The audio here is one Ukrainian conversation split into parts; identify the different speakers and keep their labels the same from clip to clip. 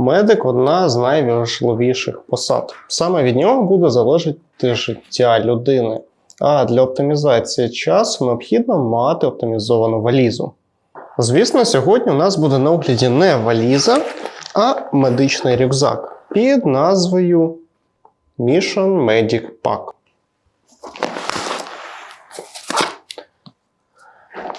Speaker 1: Медик одна з найважливіших посад. Саме від нього буде залежати життя людини. А для оптимізації часу необхідно мати оптимізовану валізу. Звісно, сьогодні у нас буде на огляді не валіза, а медичний рюкзак під назвою Mission Medic Pack.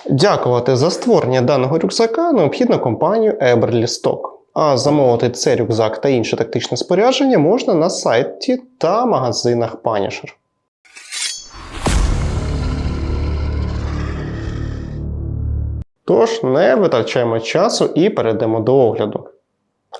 Speaker 1: Дякувати за створення даного рюкзака необхідно компанію Eberly Stock. А замовити цей рюкзак та інше тактичне спорядження можна на сайті та магазинах Punisher. Тож не витрачаємо часу і перейдемо до огляду.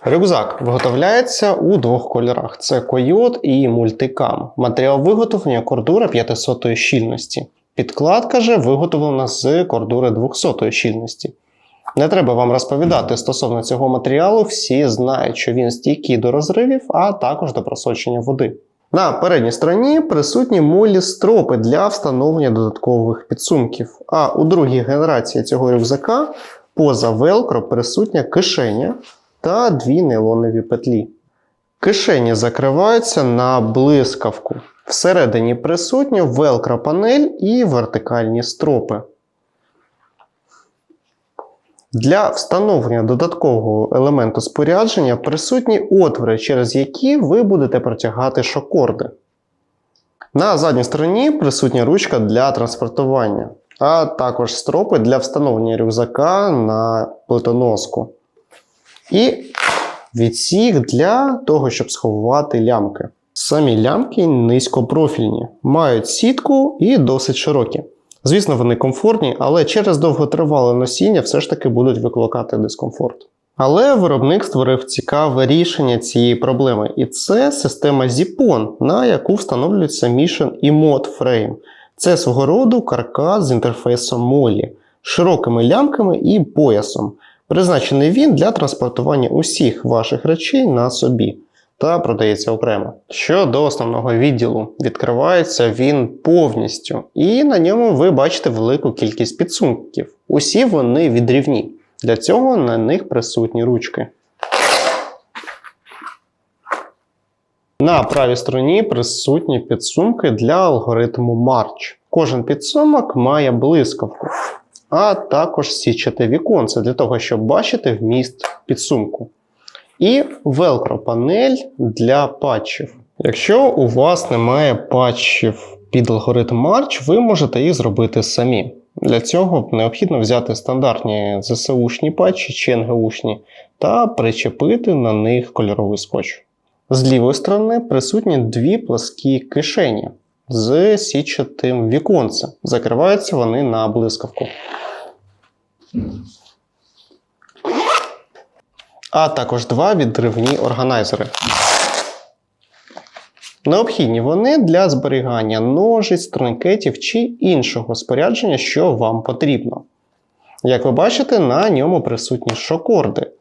Speaker 1: Рюкзак виготовляється у двох кольорах: це койот і мультикам. Матеріал виготовлення кордура 500 щільності. Підкладка же виготовлена з кордури 200 щільності. Не треба вам розповідати стосовно цього матеріалу, всі знають, що він стійкий до розривів, а також до просочення води. На передній стороні присутні молі стропи для встановлення додаткових підсумків. А у другій генерації цього рюкзака поза велкро присутня кишеня та дві нейлонові петлі. Кишені закриваються на блискавку. Всередині присутня велкро панель і вертикальні стропи. Для встановлення додаткового елементу спорядження присутні отвори, через які ви будете протягати шокорди. На задній стороні присутня ручка для транспортування, а також стропи для встановлення рюкзака на плитоноску. І відсік для того, щоб сховати лямки. Самі лямки низькопрофільні, мають сітку і досить широкі. Звісно, вони комфортні, але через довготривале носіння все ж таки будуть викликати дискомфорт. Але виробник створив цікаве рішення цієї проблеми, і це система Zipon, на яку встановлюється Mission і Mod Frame. Це свого роду каркас з інтерфейсом Molly, широкими лямками і поясом. Призначений він для транспортування усіх ваших речей на собі та продається окремо. Щодо основного відділу, відкривається він повністю, і на ньому ви бачите велику кількість підсумків. Усі вони відрівні. Для цього на них присутні ручки. На правій стороні присутні підсумки для алгоритму March. Кожен підсумок має блискавку, а також січате віконце для того, щоб бачити вміст підсумку. І велкро панель для патчів. Якщо у вас немає патчів під алгоритм March, ви можете їх зробити самі. Для цього необхідно взяти стандартні ЗСУшні патчі чи НГУшні та причепити на них кольоровий скотч. З лівої сторони присутні дві пласкі кишені з січатим віконцем. Закриваються вони на блискавку. А також два відривні органайзери. Необхідні вони для зберігання ножиць, турнікетів чи іншого спорядження, що вам потрібно. Як ви бачите, на ньому присутні шокорди.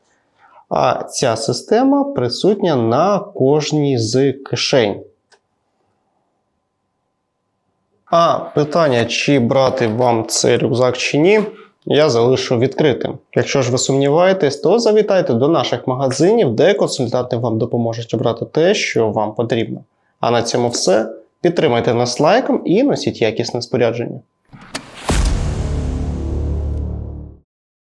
Speaker 1: А ця система присутня на кожній з кишень. А питання, чи брати вам цей рюкзак чи ні, я залишу відкритим. Якщо ж ви сумніваєтесь, то завітайте до наших магазинів, де консультанти вам допоможуть обрати те, що вам потрібно. А на цьому все. Підтримайте нас лайком і носіть якісне спорядження.